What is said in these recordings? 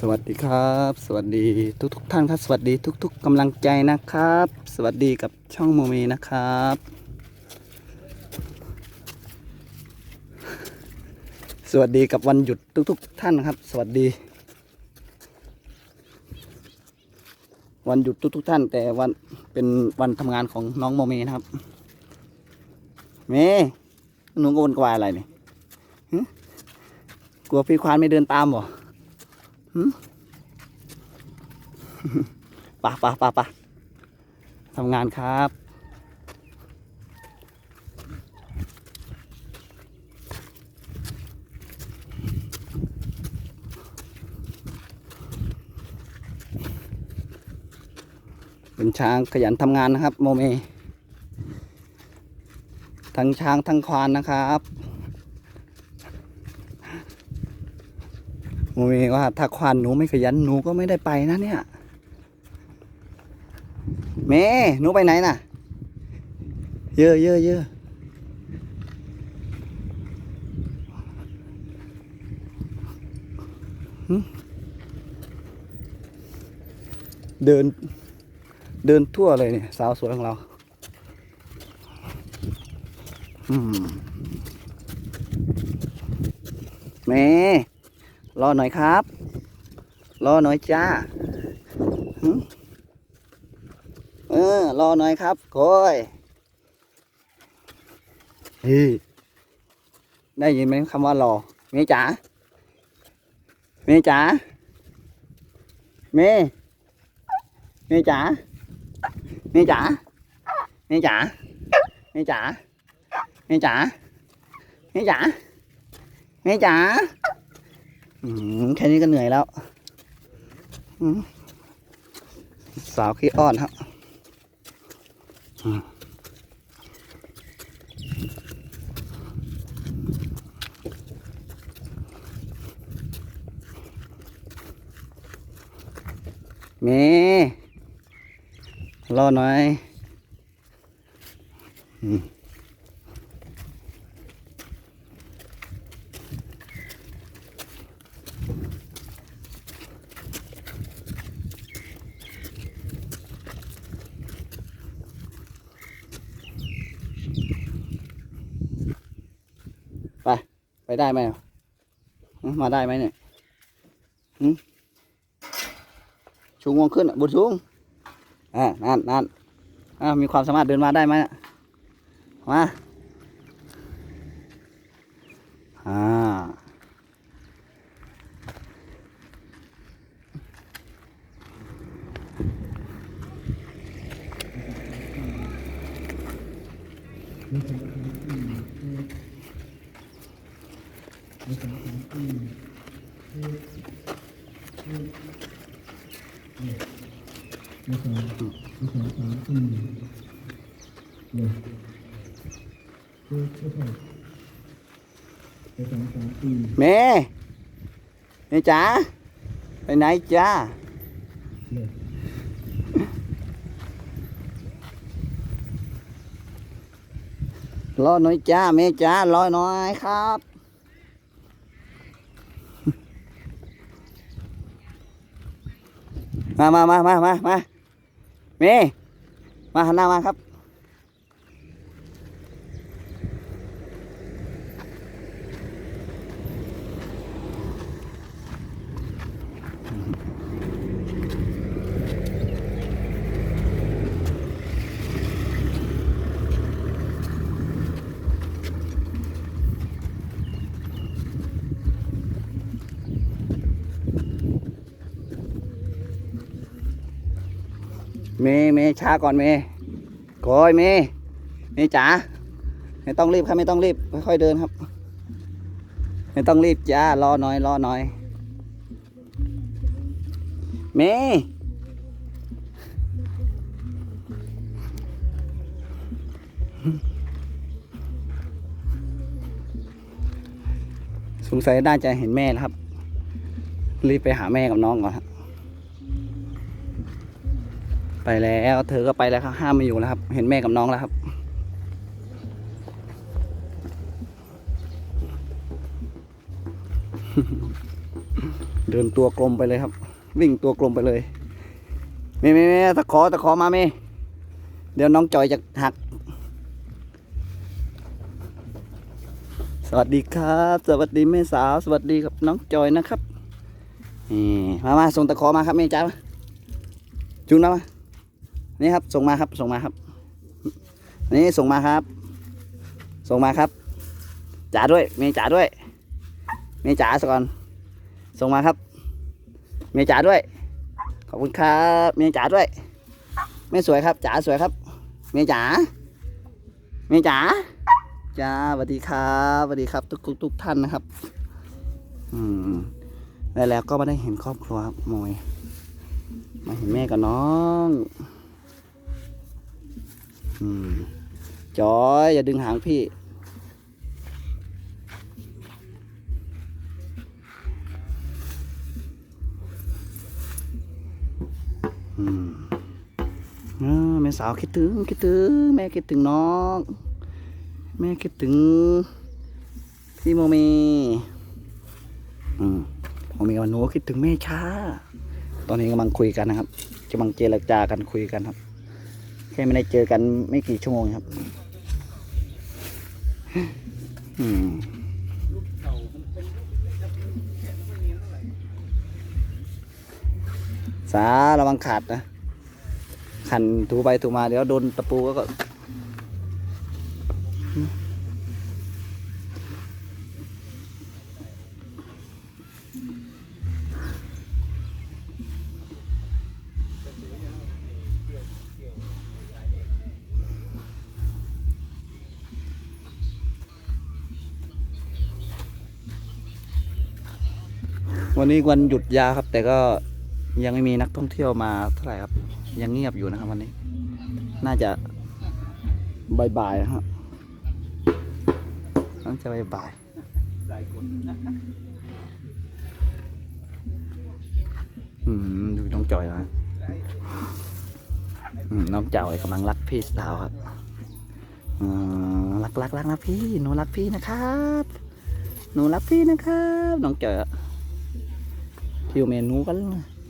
สวัสดีครับ สวัสดีทุกทุกท่านครับสวัสดีทุกๆกกำลังใจนะครับ สวัสดีกับช่องโมเมนะครับ สวัสดีกับวันหยุดทุกๆท่านนะครับ สวัสดี วันหยุดทุกๆท่าน แต่วันเป็นวันทำงานของน้องโมเมนะครับเมย์หนูกวนกวายอะไรเนี่ยกลัวพี่ควานไม่เดินตามบ่ ปะปะปะปะทำงานครับเป็นช้างขยันทำงานนะครับ โมเม ทั้งช้างทั้งควานนะครับ โมเมว่าถ้าควานหนูไม่ขยันหนูก็ไม่ได้ไปนะเนี่ยเมหนูไปไหนน่ะ เยอะเยอะเยอะเดิน เดินทั่วเลยเนี่ย สาวสวยของเรา อืมเม รอหน่อยครับ รอหน่อยจ้าหึเออรอหน่อยครับโค้ยเฮ้ยได้ยินไหมคำว่ารอเมจ๋าเมจ๋าเมเมจ๋าเมจ๋าเมจ๋าเมจ๋าเมจ๋าเมจ๋าเมจ๋าอืม แค่นี้ก็เหนื่อยแล้วสาวขี้อ้อนครับอืมเมรอหน่อย อืม ไปได้ไหมมาได้ไหมเนี่ยชูงวงขึ้นบุญสูงอ่านั่นนั่นอ่ามีความสามารถเดินมาได้ไหมอะมาอ่าเม ย์เมย์จ๋าไปไหนจ้ารอน่อยจ้าเมย์จ๋ารอหน่อยครับ มามามามามามาเมย์มาหันหน้ามาครับ เมเมช้าก่อนเมย์โกอยเมเมจ๋าไม่ต้องรีบครับไม่ต้องรีบค่อยๆเดินครับ ไม่ต้องรีบจ้ารอหน่อยรอหน่อย เมสงสัยน่าจะเห็นแม่แล้วครับ รีบไปหาแม่กับน้องก่อนครับ ไปแล้วเธอก็ไปแล้วครับห้ามไม่อยู่แล้วครับ เห็นแม่กับน้องแล้วครับ เดินตัวกลมไปเลยครับ วิ่งตัวกลมไปเลยเมย์เมย์เมย์ตะขอตะขอมาเมย์เดี๋ยวน้องจอยจะหัก สวัสดีครับ สวัสดีแม่สาว สวัสดีครับน้องจอยนะครับนี่มามาส่งตะขอมาครับแม่จ้ามาจุนมามา นี่ครับส่งมาครับส่งมาครับนี่ส่งมาครับ ส่งมาครับจ๋าด้วยเมย์จ๋าด้วยเมย์จ๋าสก่อน ส่งมาครับเมย์จ๋าด้วย ขอบคุณครับเมย์จ๋าด้วยเมย์สวยครับจ๋าสวยครับเมย์จ๋าเมย์จ๋าจ้าสวัสดีครับสวัสดีครับ ทุกทุกทุกท่านนะครับ อืมแล้วแล้วก็มาได้เห็นครอบครัวครับโมยมาเห็นแม่กับน้อง จอยอย่าดึงหางพี่ อืมแม่สาวคิดถึงคิดถึง แม่คิดถึงน้อง แม่คิดถึง พี่โมเมอืมโมเมกับหนูคิดถึงแม่ช้า ตอนนี้กำลังคุยกันนะครับกำลังเจรจากันคุยกันครับ แค่ไม่ได้เจอกันไม่กี่ชั่วโมงครับอืมสาระวังขาดนะขันถูไปถูมาเดี๋ยวโดนตะปูก็ วันนี้วันหยุดยาวครับ แต่ก็ยังไม่มีนักท่องเที่ยวมาเท่าไหร่ครับ ยังเงียบอยู่นะครับวันนี้ น่าจะบ่ายๆนะครับน่าจะบ่ายๆอืมดูน้องจอยนะน้องจอยกำลังรักพี่สาวครับรักรักรักนะพี่หนูรักพี่นะครับ หนูรักพี่นะครับ น้องจอยอะ พี่เมนูกัน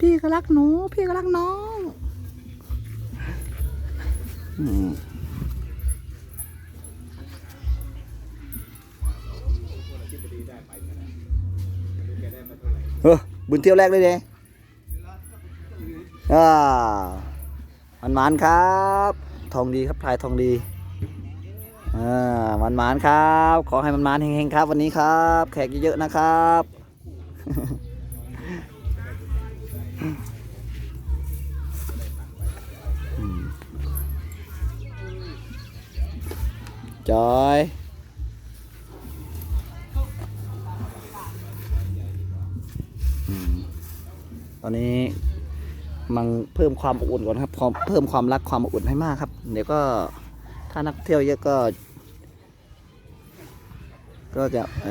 พี่ก็รักหนู พี่ก็รักน้องอืมเออบุญเที่ยวแรกเลยเนี่ยอ่ามันหมานครับ ทองดีครับพลายทองดีอ่ามันหมานครับ ขอให้มันหมานเฮงๆครับ วันนี้ครับ แขกเยอะๆนะครับ จอยตอนนี้มันเพิ่มความอบอุ่นก่อนครับเพิ่มความรักความอบอุ่นให้มากครับ เดี๋ยวก็ถ้านักเที่ยวเยอะก็ ก็จะไอ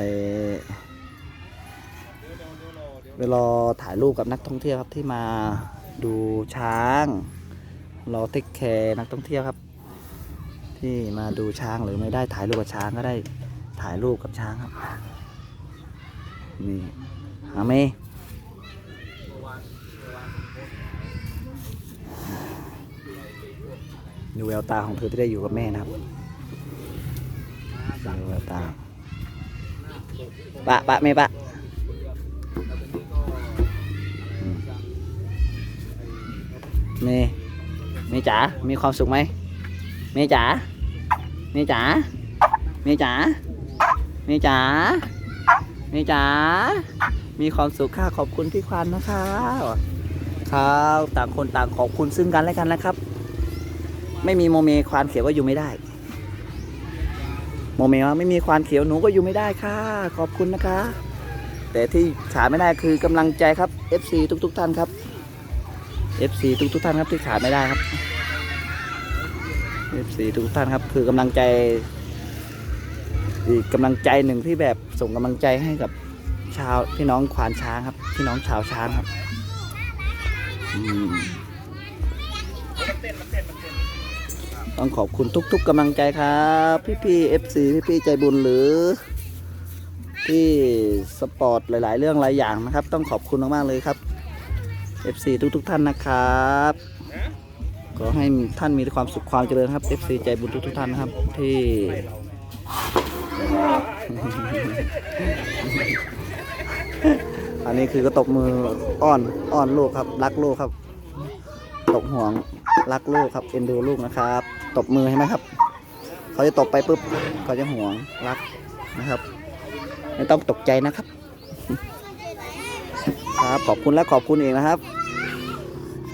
ไปรอถ่ายรูปกับนักท่องเที่ยวครับที่มาดูช้าง รอเทคแคร์นักท่องเที่ยวครับ ที่มาดูช้างหรือไม่ได้ถ่ายรูปกับช้างก็ได้ถ่ายรูปกับช้างครับ นี่อาเมดูแววตาของเธอที่ได้อยู่กับแม่นะครับดูแววตาปะปะเมปะอืมเมเมจ๋ามีความสุขไหม เมจ๋าเมจ๋าเมจ๋าเมจ๋าเมจ๋ามีความสุขค่ะขอบคุณพี่ควันนะคะครับต่างคนต่างขอบคุณซึ่งกันและกันนะครับ ไม่มีโมเมควานเขียวก็อยู่ไม่ได้ โมเมว่าไม่มีควานเขียวหนูก็อยู่ไม่ได้ค่ะ ขอบคุณนะคะ แต่ที่ขาดไม่ได้คือกำลังใจครับ FC ทุกๆ ท่านครับ FC ทุกๆ ท่านครับที่ขาดไม่ได้ครับ FC ทุกท่านครับ คือกำลังใจ อีกกำลังใจหนึ่งที่แบบส่งกำลังใจให้กับชาวพี่น้องควานช้างครับพี่น้องชาวช้างครับต้องขอบคุณทุก ๆกำลังใจครับ พี่พี่เอฟซีพี่ๆใจบุญหรือที่สปอร์ตหลาย ๆ เรื่องหลายอย่างนะครับ ต้องขอบคุณมากๆเลยครับ FC ทุกๆท่านนะครับ ขอให้ท่านมีความสุขความเจริญครับ FC ใจบุญทุกทุกท่านนะครับ ที่อันนี้คือก็ตบมืออ้อนอ้อนลูกครับ รักลูกครับ ตบห่วงรักลูกครับเอ็นดูลูกนะครับ ตบมือใช่ไหมครับ เขาจะตบไปปุ๊บเขาจะห่วงรักนะครับ ไม่ต้องตกใจนะครับ ครับขอบคุณและขอบคุณเองนะครับ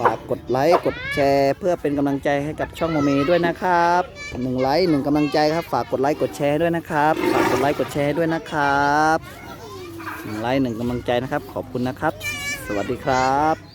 ฝากกดไลค์กดแชร์ เพื่อเป็นกำลังใจให้กับช่องโมเมด้วยนะครับหนึ่งไลค์หนึ่งกำลังใจครับ ฝากกดไลค์กดแชร์ด้วยนะครับฝากกดไลค์กดแชร์ด้วยนะครับหนึ่งไลค์หนึ่งกำลังใจนะครับ ขอบคุณนะครับ สวัสดีครับ